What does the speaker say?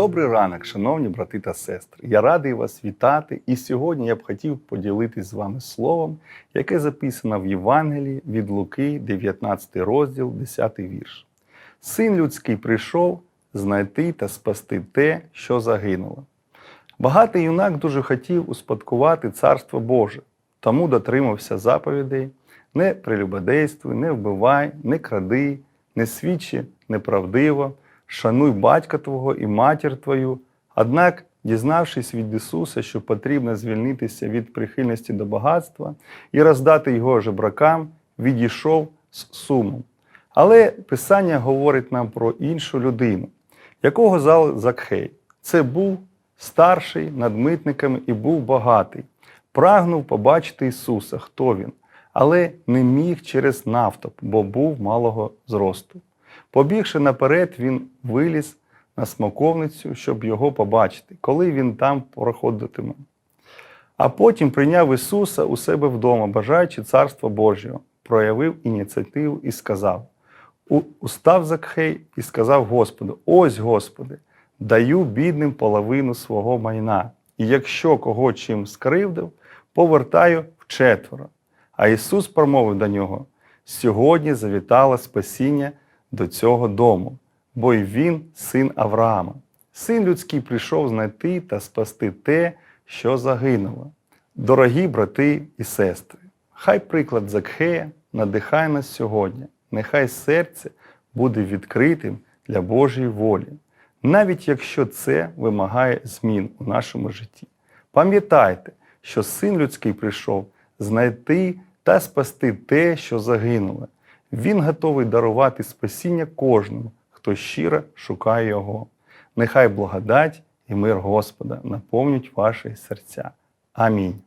Добрий ранок, шановні брати та сестри. Я радий вас вітати. І сьогодні я б хотів поділитись з вами словом, яке записано в Євангелії від Луки, 19 розділ, 10 вірш. Син людський прийшов знайти та спасти те, що загинуло. Багатий юнак дуже хотів успадкувати Царство Боже, тому дотримався заповідей: не прелюбодействуй, не вбивай, не кради, не свідчи неправдиво, шануй батька твого і матір твою. Однак, дізнавшись від Ісуса, що потрібно звільнитися від прихильності до багатства і роздати його жебракам, відійшов з сумом. Але Писання говорить нам про іншу людину, якого звали Закхей. Це був старший над митниками і був багатий. Прагнув побачити Ісуса, хто він, але не міг через нафтоп, бо був малого зросту. Побігши наперед, він виліз на смоковницю, щоб його побачити, коли він там проходитиме. А потім прийняв Ісуса у себе вдома, бажаючи Царства Божого, проявив ініціативу і сказав: Устав Закхей і сказав Господу: Ось, Господи, даю бідним половину свого майна, і якщо кого чим скривдив, повертаю вчетверо. А Ісус промовив до нього: сьогодні завітало спасіння до цього дому, бо й він син Авраама. Син людський прийшов знайти та спасти те, що загинуло. Дорогі брати і сестри, хай приклад Закхея надихає нас сьогодні, нехай серце буде відкритим для Божої волі, навіть якщо це вимагає змін у нашому житті. Пам'ятайте, що син людський прийшов знайти та спасти те, що загинуло. Він готовий дарувати спасіння кожному, хто щиро шукає його. Нехай благодать і мир Господа наповнять ваші серця. Амінь.